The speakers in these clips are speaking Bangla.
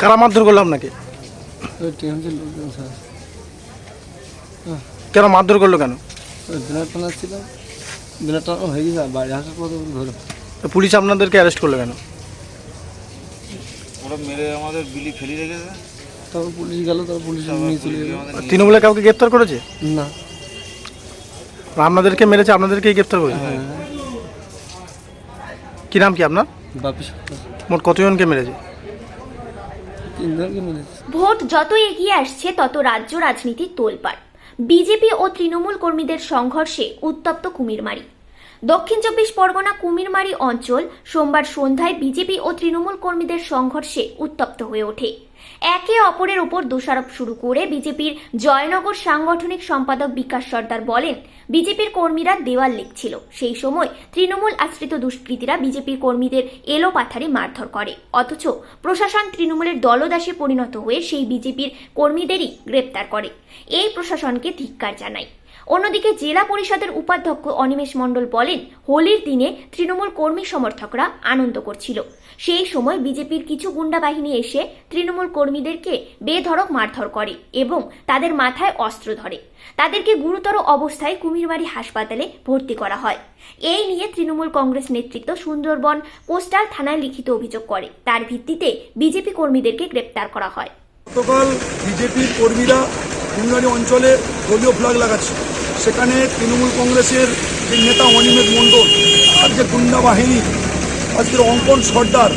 কারা মারধর করল আপনাকে? কেন মারধর করল কেন? তো পুলিশ আপনাদেরকে অ্যারেস্ট করল কেন? ওরা মেরে আমাদের বিলি ফেলি রেখেছে। তারপর পুলিশ গেল তারপর পুলিশ নিয়ে চলে গেল। তৃণমূলে কাউকে গ্রেপ্তার করেছে? না। আপনাদেরকে মেরেছে আপনাদেরকেই গ্রেপ্তার করেছে? হ্যাঁ। কি নাম কি আপনার? বাপি মোট কতজনকে মেরেছে? ভোট যত এগিয়ে আসছে, তত রাজ্য রাজনীতির তোলপাড়। বিজেপি ও তৃণমূল কর্মীদের সংঘর্ষে উত্তপ্ত কুমিরমারি। দক্ষিণ চব্বিশ পরগনা কুমিরমারি অঞ্চল সোমবার সন্ধ্যায় বিজেপি ও তৃণমূল কর্মীদের সংঘর্ষে উত্তপ্ত হয়ে ওঠে। একে অপরের উপর দোষারোপ শুরু করে বিজেপির জয়নগর সাংগঠনিক সম্পাদক বিকাশ সর্দার বলেন, বিজেপির কর্মীরা দেওয়াল লিখছিল। সেই সময় তৃণমূল আশ্রিত দুষ্কৃতীরা বিজেপির কর্মীদের এলোপাথারি মারধর করে। অথচ প্রশাসন তৃণমূলের দলদাসে পরিণত হয়ে সেই বিজেপির কর্মীদেরই গ্রেপ্তার করে। এই প্রশাসনকে ধিক্কার জানায়। অন্যদিকে জেলা পরিষদের উপাধ্যক্ষ অনিমেষ মণ্ডল বলেন, হোলির দিনে তৃণমূল কর্মী সমর্থকরা আনন্দ করছিল। সেই সময় বিজেপির কিছু গুন্ডা বাহিনী এসে তৃণমূল কর্মীদেরকে বেধড়ক মারধর করে এবং তাদের মাথায় অস্ত্র ধরে। তাদেরকে গুরুতর অবস্থায় কুমিরবাড়ি হাসপাতালে ভর্তি করা হয়। এই নিয়ে তৃণমূল কংগ্রেস নেতৃত্ব সুন্দরবন কোস্টাল থানায় লিখিত অভিযোগ করে। তার ভিত্তিতে বিজেপি কর্মীদেরকে গ্রেপ্তার করা হয়। গতকাল বিজেপির কর্মীরা কুমরানি অঞ্চলে দলীয় ফ্ল্যাগ লাগাচ্ছে। সেখানে তৃণমূল কংগ্রেসের যে নেতা অনিমেষ মণ্ডল আর যে গুন্ডা বাহিনী, আজকের অঙ্কন সর্দার,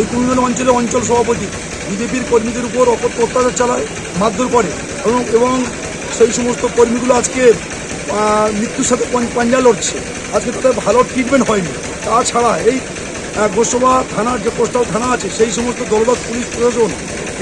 এই কুমরানি অঞ্চলের অঞ্চল সভাপতি, বিজেপির কর্মীদের উপর অকথ্য অত্যাচার চালায়, মারধর করে এবং এবং সেই সমস্ত কর্মীগুলো আজকে মৃত্যুর সাথে পাঞ্জা লড়ছে। আজকে তাদের ভালো ট্রিটমেন্ট হয়নি। তাছাড়া এই গোসবা থানার যে কোস্টাল থানা আছে, সেই সমস্ত দলদল পুলিশ প্রশাসন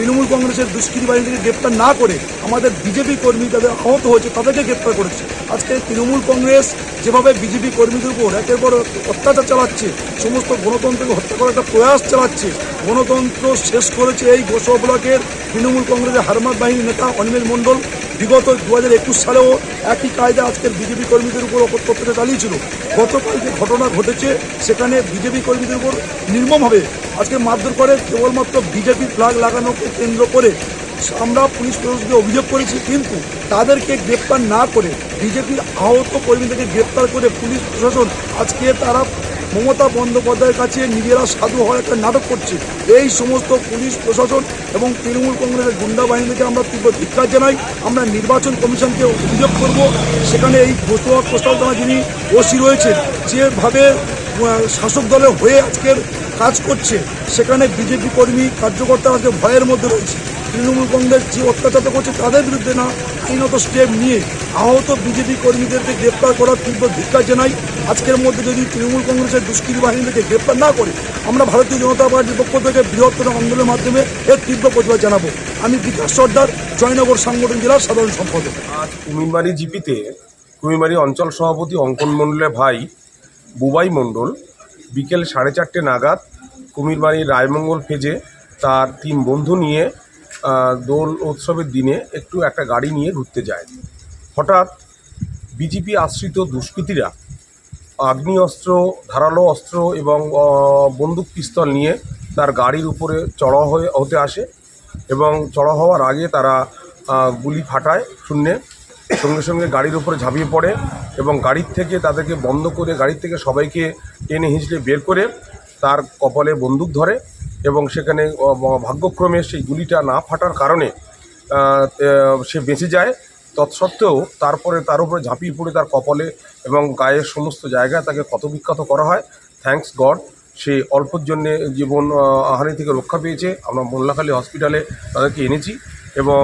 তৃণমূল কংগ্রেসের দুষ্কৃতি বাহিনীকে গ্রেপ্তার না করে আমাদের বিজেপি কর্মী তাদের আহত হয়েছে তাদেরকে গ্রেপ্তার করেছে। আজকে তৃণমূল কংগ্রেস যেভাবে বিজেপি কর্মীদের উপর একের পর অত্যাচার চালাচ্ছে, সমস্ত গণতন্ত্রকে হত্যা করার একটা প্রয়াস চালাচ্ছে, গণতন্ত্র শেষ করেছে এই গোসব ব্লকের তৃণমূল কংগ্রেসের হারমাত বাহিনীর নেতা অনিমেল মণ্ডল। বিগত দু হাজার একুশ সালেও একই কায়দা আজকের বিজেপি কর্মীদের উপর অপত্যতা চালিয়েছিল। গতকাল যে ঘটনা ঘটেছে, সেখানে বিজেপি কর্মীদের উপর নির্মমভাবে আজকে মারধর করে কেবলমাত্র বিজেপি ফ্ল্যাগ লাগানোকে কেন্দ্র করে আমরা পুলিশ প্রশাসনকে অভিযোগ করেছি, কিন্তু তাদেরকে গ্রেপ্তার না করে বিজেপির আহত কর্মীদেরকে গ্রেপ্তার করে পুলিশ প্রশাসন আজকে তারা মমতা বন্দ্যোপাধ্যায়ের কাছে নিজেরা সাধু হওয়ার একটা নাটক করছে। এই সমস্ত পুলিশ প্রশাসন এবং তৃণমূল কংগ্রেসের গুন্ডা বাহিনীকে আমরা তীব্র ধিক্কার জানাই। আমরা নির্বাচন কমিশনকে অভিযোগ করব। সেখানে এই ঘোষোয়া কোস্টাল থানা যিনি ওসি রয়েছেন, যেভাবে শাসক দলের হয়ে আজকের কাজ করছে, সেখানে বিজেপি কর্মী কার্যকর্তা আজকে ভয়ের মধ্যে রয়েছে, তৃণমূল কংগ্রেস যে অত্যাচার করছে তাদের বিরুদ্ধে না, আইনত স্টেপ নিয়ে আহত বিজেপি কর্মীদেরকে গ্রেপ্তার করার তীব্র ধিক্কার জানাই। আজকের মধ্যে যদি তৃণমূল কংগ্রেসের দুষ্কৃতী বাহিনীকে গ্রেপ্তার না করে, আমরা ভারতীয় জনতা পার্টির পক্ষ থেকে বৃহত্তর আন্দোলনের মাধ্যমে এর তীব্র প্রতিবাদ জানাব। আমি বিকাশ সর্দার, জয়নগর সাংগঠন জেলার সাধারণ সম্পাদক। আজ কুমিরমারি জিপিতে কুমিরমারি অঞ্চল সভাপতি অঙ্কন মণ্ডলের ভাই, বুবাই মণ্ডল, বিকেল সাড়ে চারটে নাগাদ কুমিরমারি রায়মঙ্গল ফেজে তার তিন বন্ধু নিয়ে দোল উৎসবের দিনে একটু একটা গাড়ি নিয়ে ঘুরতে যায়। হঠাৎ বিজেপি আশ্রিত দুষ্কৃতীরা আগ্নেয়াস্ত্র, ধারালো অস্ত্র এবং বন্দুক পিস্তল নিয়ে তার গাড়ির উপরে চড়া হয়ে, হতে আসে এবং চড়া হওয়ার আগে তারা গুলি ফাটায় শূন্যে, সঙ্গে সঙ্গে গাড়ির উপরে ঝাঁপিয়ে পড়ে এবং গাড়ির থেকে তাদেরকে বন্ধ করে, গাড়ির থেকে সবাইকে টেনে হিঁচড়ে বের করে তার কপালে বন্দুক ধরে এবং সেখানে ভাগ্যক্রমে সেই গুলিটা না ফাটার কারণে সে বেঁচে যায় তৎসত্ত্বেও তারপরে তার উপরে ঝাঁপিয়ে পড়ে তার কপালে এবং গায়ের সমস্ত জায়গায় তাকে কত ক্ষতবিক্ষত করা হয়। থ্যাঙ্কস গড সে অল্পর জন্যে জীবন হানি থেকে রক্ষা পেয়েছে। আমরা মোল্লাখালী হসপিটালে তাদেরকে এনেছি এবং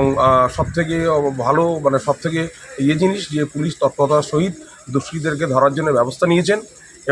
সবথেকে ভালো মানে সবথেকে ইয়ে জিনিস যে পুলিশ তৎপরতার সহিত দুষ্কৃতীদেরকে ধরার জন্য ব্যবস্থা নিয়েছেন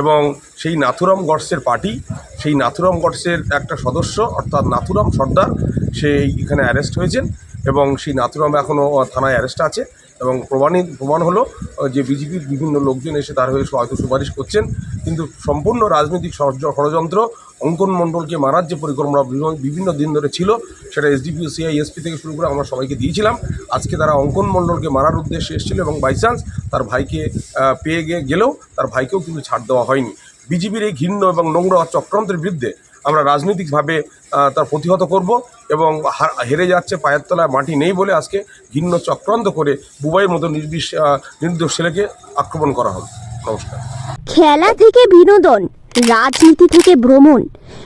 এবং সেই নাথুরাম গডসের পার্টি, সেই নাথুরাম গডসের একটা সদস্য অর্থাৎ নাথুরাম সর্দার সেই এখানে অ্যারেস্ট হয়েছেন। এবং সেই নাথুরাম এখনও থানায় অ্যারেস্ট আছে এবং প্রমাণিত প্রমাণ হলো যে বিজেপির বিভিন্ন লোকজন এসে তার হয়ে হয়তো সুপারিশ করছেন। কিন্তু সম্পূর্ণ রাজনৈতিক ষড়যন্ত্র অঙ্কন মণ্ডলকে মারার যে পরিকল্পনা বিভিন্ন- দিন ধরে ছিল, সেটা এসডিপিও সিআই এসপি থেকে শুরু করে আমরা সবাইকে দিয়েছিলাম। আজকে তারা অঙ্কন মণ্ডলকে মারার উদ্দেশ্যে এসেছিল এবং বাই চান্স তার ভাইকে পেয়ে গেলেও তার ভাইকেও কিন্তু ছাড় দেওয়া হয়নি। বিজেপির এই ঘৃণ্য এবং নোংরা চক্রান্তের বিরুদ্ধে আমরা রাজনৈতিকভাবে তার প্রতিহত করব এবং হেরে যাচ্ছে পায়ের তলায় মাটি নেই বলে আজকে ঘিন্ন চক্রান্ত করে বুবাইয়ের মতো আহ, নির্দোষ ছেলেকে আক্রমণ করা হবে নমস্কার। খেলা থেকে বিনোদন রাজনীতি থেকে ভ্রমণ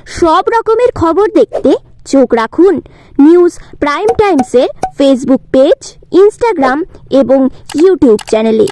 সব রকমের খবর দেখতে চোখ রাখুন নিউজ প্রাইম টাইমসের ফেসবুক পেজ ইনস্টাগ্রাম এবং ইউটিউব চ্যানেলে।